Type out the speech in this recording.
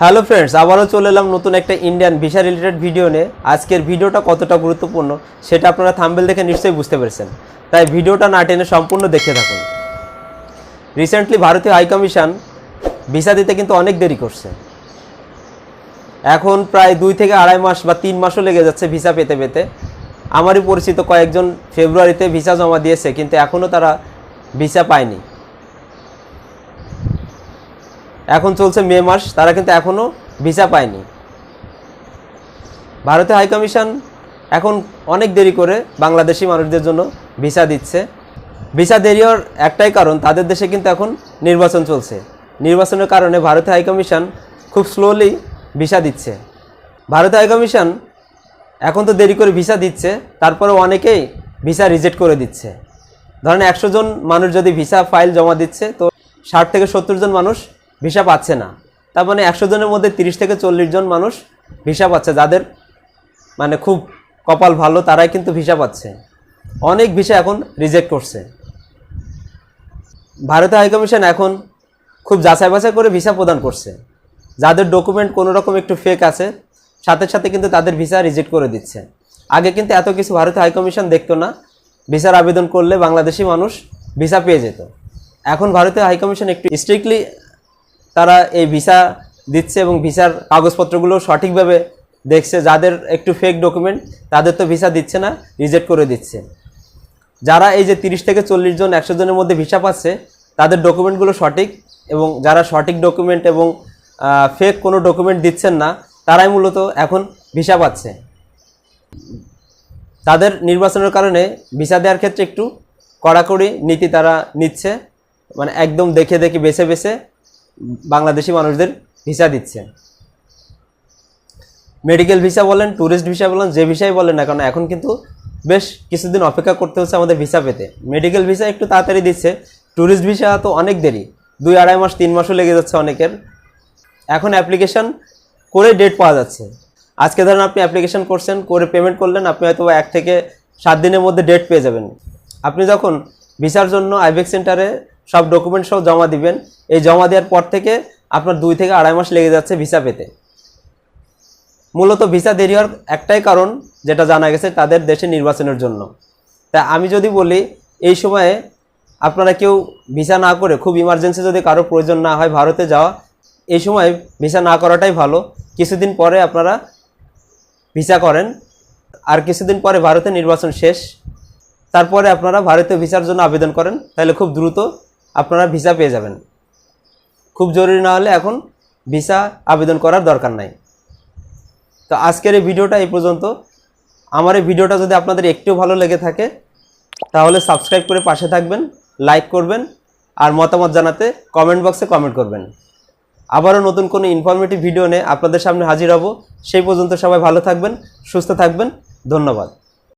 Hello friends, আবারও চলে এলাম নতুন একটা ইন্ডিয়ান ভিসা রিলেটেড ভিডিও নিয়ে। আজকের ভিডিওটা কতটা গুরুত্বপূর্ণ, সেটা আপনারা থাম্বেল দেখে নিশ্চয়ই বুঝতে পেরেছেন। তাই ভিডিওটা না টেনে সম্পূর্ণ দেখতে থাকুন। রিসেন্টলি ভারতীয় হাইকমিশন ভিসা দিতে কিন্তু অনেক দেরি করছে। এখন প্রায় দুই থেকে আড়াই মাস বা তিন মাসও লেগে যাচ্ছে ভিসা পেতে পেতে। আমারই পরিচিত কয়েকজন ফেব্রুয়ারিতে ভিসা জমা দিয়েছে, কিন্তু এখনও তারা ভিসা পায়নি। এখন চলছে মে মাস, তারা কিন্তু এখনও ভিসা পায়নি। ভারতীয় হাইকমিশন এখন অনেক দেরি করে বাংলাদেশি মানুষদের জন্য ভিসা দিচ্ছে। ভিসা দেরি হওয়ার একটাই কারণ, তাদের দেশে কিন্তু এখন নির্বাচন চলছে। নির্বাচনের কারণে ভারতীয় হাইকমিশন খুব স্লোলি ভিসা দিচ্ছে। ভারতীয় হাইকমিশন এখন তো দেরি করে ভিসা দিচ্ছে তারপরে অনেকেই ভিসা রিজেক্ট করে দিচ্ছে। ধরেন একশো জন মানুষ যদি ভিসা ফাইল জমা দিচ্ছে, তো ষাট থেকে সত্তর জন মানুষ ভিসা পাচ্ছে না। তার মানে একশো জনের মধ্যে তিরিশ থেকে চল্লিশ জন মানুষ ভিসা পাচ্ছে। যাদের মানে খুব কপাল ভালো, তারাই কিন্তু ভিসা পাচ্ছে। অনেক ভিসা এখন রিজেক্ট করছে। ভারতীয় হাইকমিশন এখন খুব যাচাই বাছাই করে ভিসা প্রদান করছে। যাদের ডকুমেন্ট কোনো রকম একটু ফেক আছে, সাথে সাথে কিন্তু তাদের ভিসা রিজেক্ট করে দিচ্ছে। আগে কিন্তু এত কিছু ভারতীয় হাইকমিশন দেখতো না। ভিসার আবেদন করলে বাংলাদেশি মানুষ ভিসা পেয়ে যেত। এখন ভারতীয় হাইকমিশন একটু স্ট্রিক্টলি তারা এই ভিসা দিচ্ছে এবং ভিসার কাগজপত্রগুলো সঠিকভাবে দেখছে, যাদের একটু ফেক ডকুমেন্ট তাদের তো ভিসা দিচ্ছে না রিজেক্ট করে দিচ্ছে। যারা এই যে তিরিশ থেকে চল্লিশ জন, একশো জনের মধ্যে ভিসা পাচ্ছে, তাদের ডকুমেন্টগুলো সঠিক এবং যারা সঠিক ডকুমেন্ট এবং ফেক কোনো ডকুমেন্ট দিচ্ছেন না, তারাই মূলত এখন ভিসা পাচ্ছে। তাদের নির্বাচনের কারণে ভিসা দেওয়ার ক্ষেত্রে একটু কড়াকড়ি নীতি তারা নিচ্ছে মানে একদম দেখে দেখে, বেছে বেছে বাংলাদেশি মানুষদের ভিসা দিচ্ছে। মেডিকেল ভিসা বলেন ট্যুরিস্ট ভিসা বলেন, যে ভিসাই বলেন না কারণ এখন কিন্তু বেশ কিছুদিন অপেক্ষা করতে হচ্ছে আমাদের ভিসা পেতে। মেডিকেল ভিসা একটু তাড়াতাড়ি দিচ্ছে ট্যুরিস্ট ভিসা তো অনেক দেরি, দুই আড়াই মাস, তিন মাসও লেগে যাচ্ছে অনেকের। এখন অ্যাপ্লিকেশন করে ডেট পাওয়া যাচ্ছে। আজকে ধরেন আপনি অ্যাপ্লিকেশন করছেন, করে পেমেন্ট করলেন, আপনি হয়তো এক থেকে সাত দিনের মধ্যে ডেট পেয়ে যাবেন। আপনি যখন ভিসার জন্য আইবেক সেন্টারে সব ডকুমেন্ট সব জমা দিবেন। এই জমা দেওয়ার পর থেকে আপনার দুই থেকে আড়াই মাস লেগে যাচ্ছে ভিসা পেতে। মূলত ভিসা দেরি হওয়ার একটাই কারণ যেটা জানা গেছে তাদের দেশে নির্বাচনের জন্য। তা আমি যদি বলি, এই সময়ে আপনারা কেউ ভিসা না করে, খুব ইমার্জেন্সি যদি কারও প্রয়োজন না হয় ভারতে যাওয়া, এই সময় ভিসা না করাটাই ভালো। কিছুদিন পরে আপনারা ভিসা করেন। আর কিছুদিন পরে ভারতে নির্বাচন শেষ। তারপরে আপনারা ভারতীয় ভিসার জন্য আবেদন করেন। তাহলে খুব দ্রুত আপনারা ভিসা পেয়ে যাবেন। খুব জরুরি না হলে এখন ভিসা আবেদন করার দরকার নাই। তো আজকের এই ভিডিওটা এই পর্যন্ত। আমার এই ভিডিওটা যদি আপনাদের একটু ভালো লেগে থাকে, তাহলে সাবস্ক্রাইব করে পাশে থাকবেন লাইক করবেন, আর মতামত জানাতে কমেন্ট বক্সে কমেন্ট করবেন। আবারও নতুন কোনো ইনফরমেটিভ ভিডিও নিয়ে আপনাদের সামনে হাজির হব। সেই পর্যন্ত সবাই ভালো থাকবেন, সুস্থ থাকবেন। ধন্যবাদ।